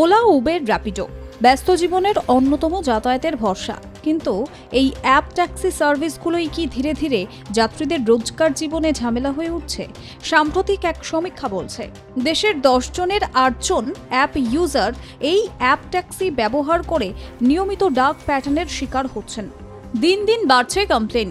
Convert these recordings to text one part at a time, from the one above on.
OLA, Uber Rapido ব্যস্ত জীবনের অন্যতম যাতায়াতের ভরসা। কিন্তু এই অ্যাপ ট্যাক্সি সার্ভিসগুলোই কি ধীরে ধীরে যাত্রীদের রোজকার জীবনে ঝামেলা হয়ে উঠছে? সাম্প্রতিক এক সমীক্ষা বলছে, দেশের দশ জনের আটজন অ্যাপ ইউজার এই অ্যাপ ট্যাক্সি ব্যবহার করে নিয়মিত ডাক প্যাটার্নের শিকার হচ্ছেন। দিন দিন বাড়ছে কমপ্লেন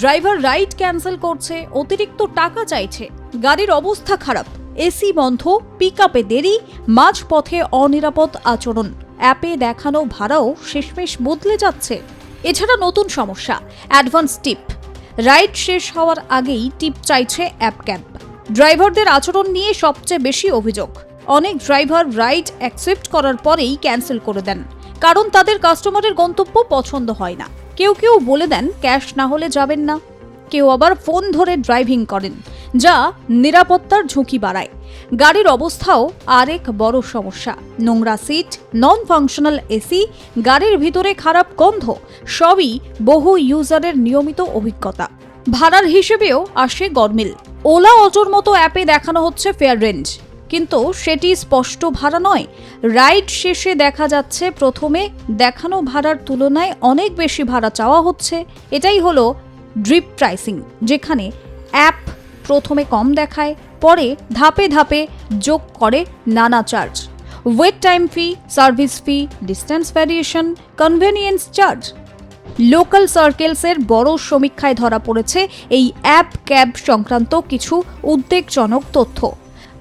ড্রাইভার রাইড ক্যান্সেল করছে, অতিরিক্ত টাকা চাইছে, গাড়ির অবস্থা খারাপ। এসি বন্ধ পিক আপে দেরি, মাঝপথে অনিরাপদ আচরণ। অ্যাপে দেখানো ভাড়াও শেষমেশ বদলে যাচ্ছে। এছাড়া নতুন সমস্যা অ্যাডভান্স টিপ রাইড শেষ হওয়ার আগেই টিপ চাইছে অ্যাপ ক্যাব ড্রাইভারদের আচরণ নিয়ে সবচেয়ে বেশি অভিযোগ। অনেক ড্রাইভার রাইড অ্যাকসেপ্ট করার পরেই ক্যান্সেল করে দেন, কারণ তাদের কাস্টমারের গন্তব্য পছন্দ হয় না। কেউ কেউ বলে দেন ক্যাশ না হলে যাবেন না। কেউ আবার ফোন ধরে ড্রাইভিং করেন। যা নিরাপত্তার ঝুঁকি বাড়ায়। গাড়ির অবস্থাও আরেক বড় সমস্যা। নোংরা সিট নন ফাংশনাল এসি গাড়ির ভিতরে খারাপ গন্ধ, সবই বহু ইউজারের নিয়মিত অভিজ্ঞতা। ভাড়ার হিসেবেও আসে গরমিল। ওলা অটোর মতো অ্যাপে দেখানো হচ্ছে ফেয়ার রেঞ্জ। কিন্তু সেটি স্পষ্ট ভাড়া নয়। রাইড শেষে দেখা যাচ্ছে প্রথমে দেখানো ভাড়ার তুলনায় অনেক বেশি ভাড়া চাওয়া হচ্ছে। এটাই হলো ড্রিপ প্রাইসিং, যেখানে অ্যাপ প্রথমে কম দেখায়, পরে ধাপে ধাপে যোগ করে নানা charge. Wait time fee service fee distance variation convenience charge local সার্কেলসের বড় সমীক্ষায় ধরা পড়েছে এই অ্যাপ ক্যাব সংক্রান্ত কিছু উদ্বেগজনক তথ্য।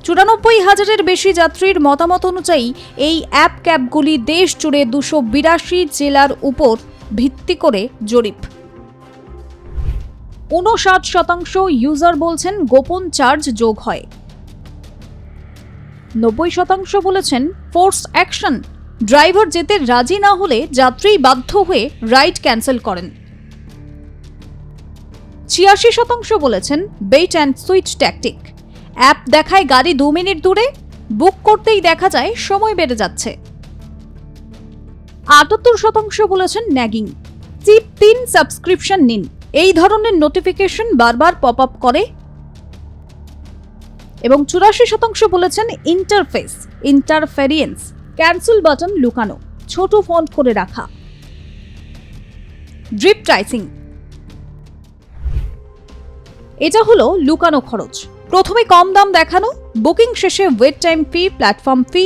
চুরানব্বই হাজারের বেশি যাত্রীর মতামত অনুযায়ী এই অ্যাপ ক্যাবগুলি দেশ জুড়ে দুশো বিরাশি জেলার উপর ভিত্তি করে জরিপ। উনষাট শতাংশ ইউজার বলছেন গোপন চার্জ যোগ হয়। নব্বই শতাংশ বলেছেন ফোর্স অ্যাকশন ড্রাইভার যেতে রাজি না হলে যাত্রী বাধ্য হয়ে রাইড ক্যান্সেল করেন। ছিয়াশি শতাংশ বলেছেন bait and switch tactic app দেখায় গাড়ি দু মিনিট দূরে বুক করতেই দেখা যায় সময় বেড়ে যাচ্ছে। আটাত্তর শতাংশ বলেছেন ন্যাগিং চিপ তিন সাবস্ক্রিপশন নিন। এই ধরনের নোটিফিকেশন বারবার পপ আপ করে। এবং চুরাশি শতাংশ বলেছেন ইন্টারফেস ইন্টারফেরিয়েন্স ক্যান্সেল বাটন লুকানো, ছোট ফন্ট করে রাখা। ড্রিপ প্রাইসিং এটা হলো লুকানো খরচ। প্রথমে কম দাম দেখানো বুকিং শেষে wait time fee platform fee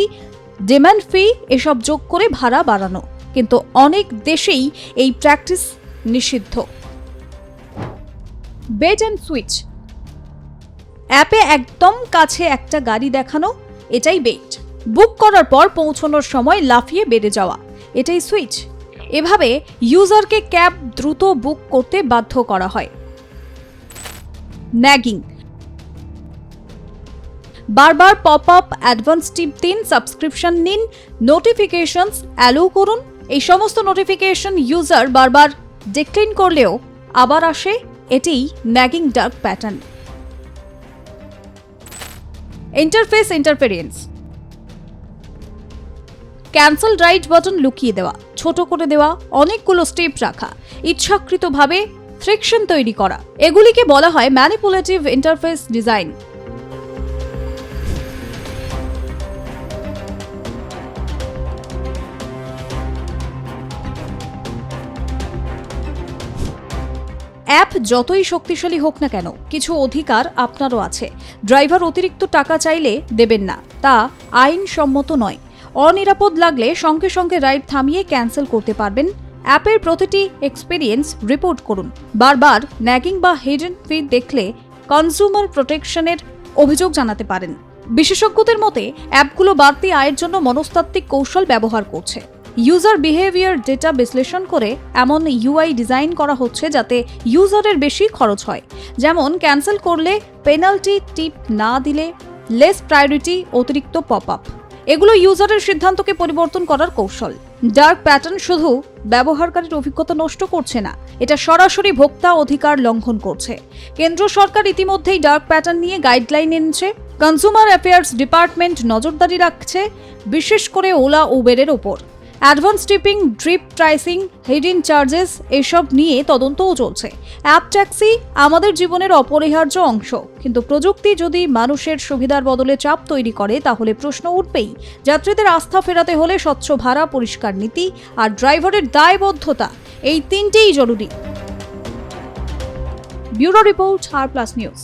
demand fee এসব যোগ করে ভাড়া বাড়ানো। কিন্তু অনেক দেশেই এই প্র্যাকটিস নিষিদ্ধ। Bait and switch. অ্যাপে একদম কাছে একটা গাড়ি দেখানো, এটাই বেট বুক করার পর পৌঁছানোর সময় লাফিয়ে বেড়ে যাওয়া, এটাই সুইচ। এভাবে ইউজারকে ক্যাব দ্রুত বুক করতে বাধ্য করা হয়। ন্যাগিং। বারবার পপ আপ অ্যাডভান্স টিপ দিন, সাবস্ক্রিপশন নিন, নোটিফিকেশনস অ্যালো করুন। এই সমস্ত নোটিফিকেশন ইউজার বারবার ডিক্লাইন করলেও আবার আসে এটিই nagging dark pattern interface interference cancel right button লুকিয়ে দেওয়া, ছোট করে দেওয়া, অনেকগুলো স্টেপ রাখা, ইচ্ছাকৃতভাবে ফ্রিকশন তৈরি করা। এগুলিকে বলা হয় ম্যানিপুলেটিভ ইন্টারফেস ডিজাইন অ্যাপ যতই শক্তিশালী হোক না কেন, কিছু অধিকার আপনারও আছে। ড্রাইভার অতিরিক্ত টাকা চাইলে দেবেন না, তা আইনসম্মত নয়। অনিরাপদ লাগলে সঙ্গে সঙ্গে রাইড থামিয়ে ক্যান্সেল করতে পারবেন। অ্যাপের প্রতিটি এক্সপিরিয়েন্স রিপোর্ট করুন। বারবার ন্যাগিং বা হিডেন ফি দেখলে কনজিউমার প্রোটেকশনের অভিযোগ জানাতে পারেন। বিশেষজ্ঞদের মতে, অ্যাপগুলো বাড়তি আয়ের জন্য মনস্তাত্ত্বিক কৌশল ব্যবহার করছে। ইউজার বিহেভিয়ার ডেটা বিশ্লেষণ করে এমন ইউআই ডিজাইন করা হচ্ছে যাতে ইউজারের বেশি খরচ হয়। যেমন, ক্যান্সেল করলে পেনাল্টি টিপ না দিলে লেস প্রায়োরিটি অতিরিক্ত পপ আপ এগুলো ইউজারের সিদ্ধান্তকে পরিবর্তন করার কৌশল। ডার্ক প্যাটার্ন শুধু ব্যবহারকারীর অভিজ্ঞতা নষ্ট করছে না, এটা সরাসরি ভোক্তা অধিকার লঙ্ঘন করছে। কেন্দ্র সরকার ইতিমধ্যেই ডার্ক প্যাটার্ন নিয়ে গাইডলাইন এনেছে। কনজিউমার অ্যাফেয়ার্স ডিপার্টমেন্ট নজরদারি রাখছে, বিশেষ করে ওলা, উবেরের ওপর। Advance tipping, drip pricing, hidden charges, এসব নিয়ে তদন্তও চলছে। অ্যাপ ট্যাক্সি আমাদের জীবনের অপরিহার্য অংশ। কিন্তু প্রযুক্তি যদি মানুষের সুবিধার বদলে চাপ তৈরি করে, তাহলে প্রশ্ন উঠবেই, যাত্রীদের আস্থা ফেরাতে হলে স্বচ্ছ ভাড়া, পরিষ্কার নীতি আর ড্রাইভারের দায়বদ্ধতা, এই তিনটেই জরুরি। Bureau report, R plus news.